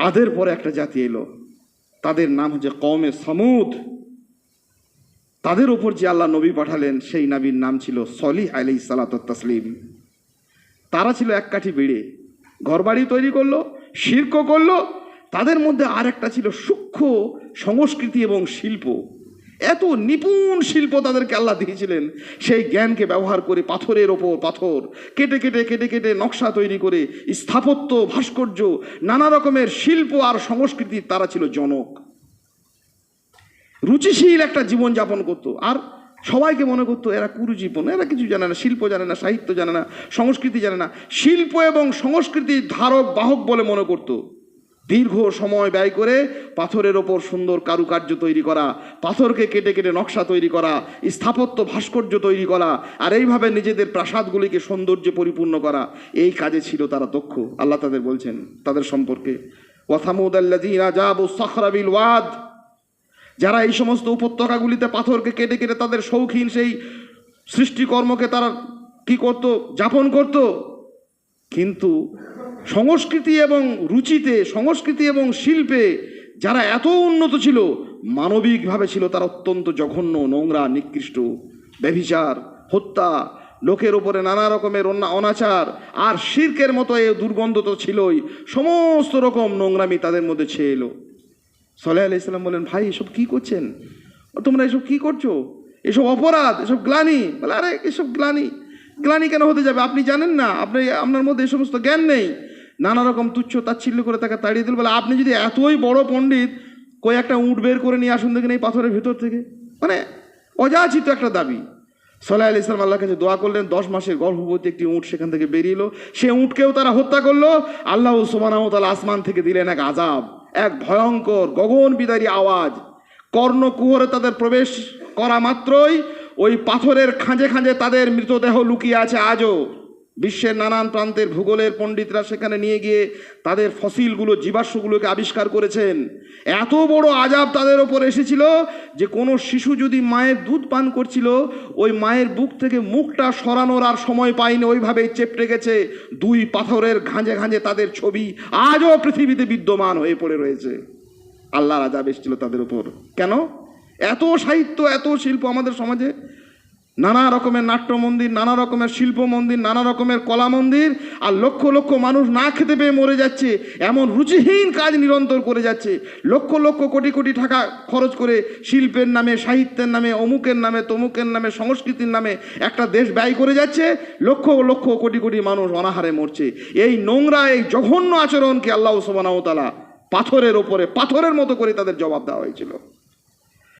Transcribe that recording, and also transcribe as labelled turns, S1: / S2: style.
S1: আদের পরে একটা জাতি এলো। তাদের নাম হচ্ছে কমে সমুদ। তাদের ওপর যে আল্লাহ নবী পাঠালেন, সেই নবীর নাম ছিল সলি আলি সালাত তসলিম। তারা ছিল এক কাঠি বেড়ে। ঘরবাড়ি তৈরি করল, শিল্প করল। তাদের মধ্যে আর একটা ছিল সূক্ষ্ম সংস্কৃতি এবং শিল্প। এত নিপুণ শিল্প তাদেরকে আল্লাহ দিয়েছিলেন। সেই জ্ঞানকে ব্যবহার করে পাথরের ওপর পাথর, কেটে কেটে কেটে কেটে নকশা তৈরি করে স্থাপত্য, ভাস্কর্য, নানা রকমের শিল্প আর সংস্কৃতির তারা ছিল জনক। রুচিশীল একটা জীবন যাপন করতো। আর সবাইকে মনে করতো, এরা কুরুজীবন এরা কিছু জানে না, শিল্প জানে না, সাহিত্য জানে না, সংস্কৃতি জানে না। শিল্প এবং সংস্কৃতির ধারক, বাহক বলে মনে করতো। দীর্ঘ সময় ব্যয় করে পাথরের ওপর সুন্দর কারুকার্য তৈরি করা, পাথরকে কেটে কেটে নকশা তৈরি করা, স্থাপত্য ভাস্কর্য তৈরি করা, আর এইভাবে নিজেদের প্রাসাদগুলিকে সৌন্দর্যে পরিপূর্ণ করা, এই কাজে ছিল তারা দক্ষ। আল্লাহ তাদের বলছেন, তাদের সম্পর্কে ওয়াদ যারা এই সমস্ত উপত্যকাগুলিতে পাথরকে কেটে কেটে তাদের শৌখিন সেই সৃষ্টিকর্মকে তারা কি করত? যাপন করত। কিন্তু সংস্কৃতি এবং রুচিতে, সংস্কৃতি এবং শিল্পে যারা এত উন্নত ছিল, মানবিকভাবে ছিল তারা অত্যন্ত জঘন্য, নোংরা, নিকৃষ্ট, ব্যভিচার, হত্যা, লোকের ওপরে নানা রকমের অনাচার আর শির্কের মতো এ দুর্গন্ধ তো ছিলই। সমস্ত রকম নোংরামি তাদের মধ্যে ছেয়ে এলো সাল্লাহ আলি ইসলাম বলেন, ভাই, এসব কী করছেন? তোমরা এসব কি করছ? এসব অপরাধ, এসব গ্লানি? বলে, আরে, এসব গ্লানি। গ্লানি কেন হতে যাবে? আপনি জানেন না। আপনি, আপনার মধ্যে এই সমস্ত জ্ঞান নেই। নানা রকম তুচ্ছ তাচ্ছিল্য করে তাকে তাড়িয়ে দিল, বলে, আপনি যদি এতই বড় পণ্ডিত, কই একটা উঁট বের করে নিয়ে আসুন দেখেন এই পাথরের ভিতর থেকে? মানে অযাচিত একটা দাবি। সাল্লাহ আলি ইসলাম আল্লাহর কাছে দোয়া করলেন, দশ মাসের গর্ভবতী একটি উঁট সেখান থেকে বেরিয়ে এলো। সে উঁটকেও তারা হত্যা করল। আল্লাহ সুবানাহতাল আসমান থেকে দিলেন এক আজাব এক ভয়ঙ্কর, গগন বিদারী আওয়াজ। কর্ণ কর্ণকুহরে তাদের প্রবেশ করা মাত্রই ওই পাথরের খাঁজে খাঁজে তাদের মৃতদেহ লুকিয়ে আছে আজও। বিশ্বের নানান প্রান্তের ভূগোলের পণ্ডিতরা সেখানে নিয়ে গিয়ে তাদের ফসিলগুলো, জীবাশ্মগুলোকে আবিষ্কার করেছেন। এত বড় আজাব তাদের ওপর এসেছিল যে কোনো শিশু যদি মায়ের দুধ পান করছিল, ওই মায়ের বুক থেকে মুখটা সরানোর আর সময় পায়নি, ওইভাবেই চেপটে গেছে দুই পাথরের ঘাঁজে ঘাঁজে তাদের ছবি। আজও পৃথিবীতে বিদ্যমান হয়ে পড়ে রয়েছে। আল্লাহর আজাব এসেছিল তাদের উপর কেন? এত সাহিত্য, এত শিল্প আমাদের সমাজে নানা রকমের নাট্য মন্দির, নানা রকমের শিল্প মন্দির, নানা রকমের কলা মন্দির, আর লক্ষ লক্ষ মানুষ না খেতে পেয়ে মরে যাচ্ছে। এমন রুচিহীন কাজ নিরন্তর করে যাচ্ছে। লক্ষ লক্ষ কোটি কোটি টাকা খরচ করে শিল্পের নামে, সাহিত্যের নামে, অমুকের নামে, তমুকের নামে, সংস্কৃতির নামে একটা দেশ ব্যয় করে যাচ্ছে। লক্ষ লক্ষ কোটি কোটি মানুষ অনাহারে মরছে। এই নোংরা, এই জঘন্য আচরণকে আল্লাহ সুবানাহতালা পাথরের ওপরে, পাথরের মতো করে তাদের জবাব দেওয়া হয়েছিল।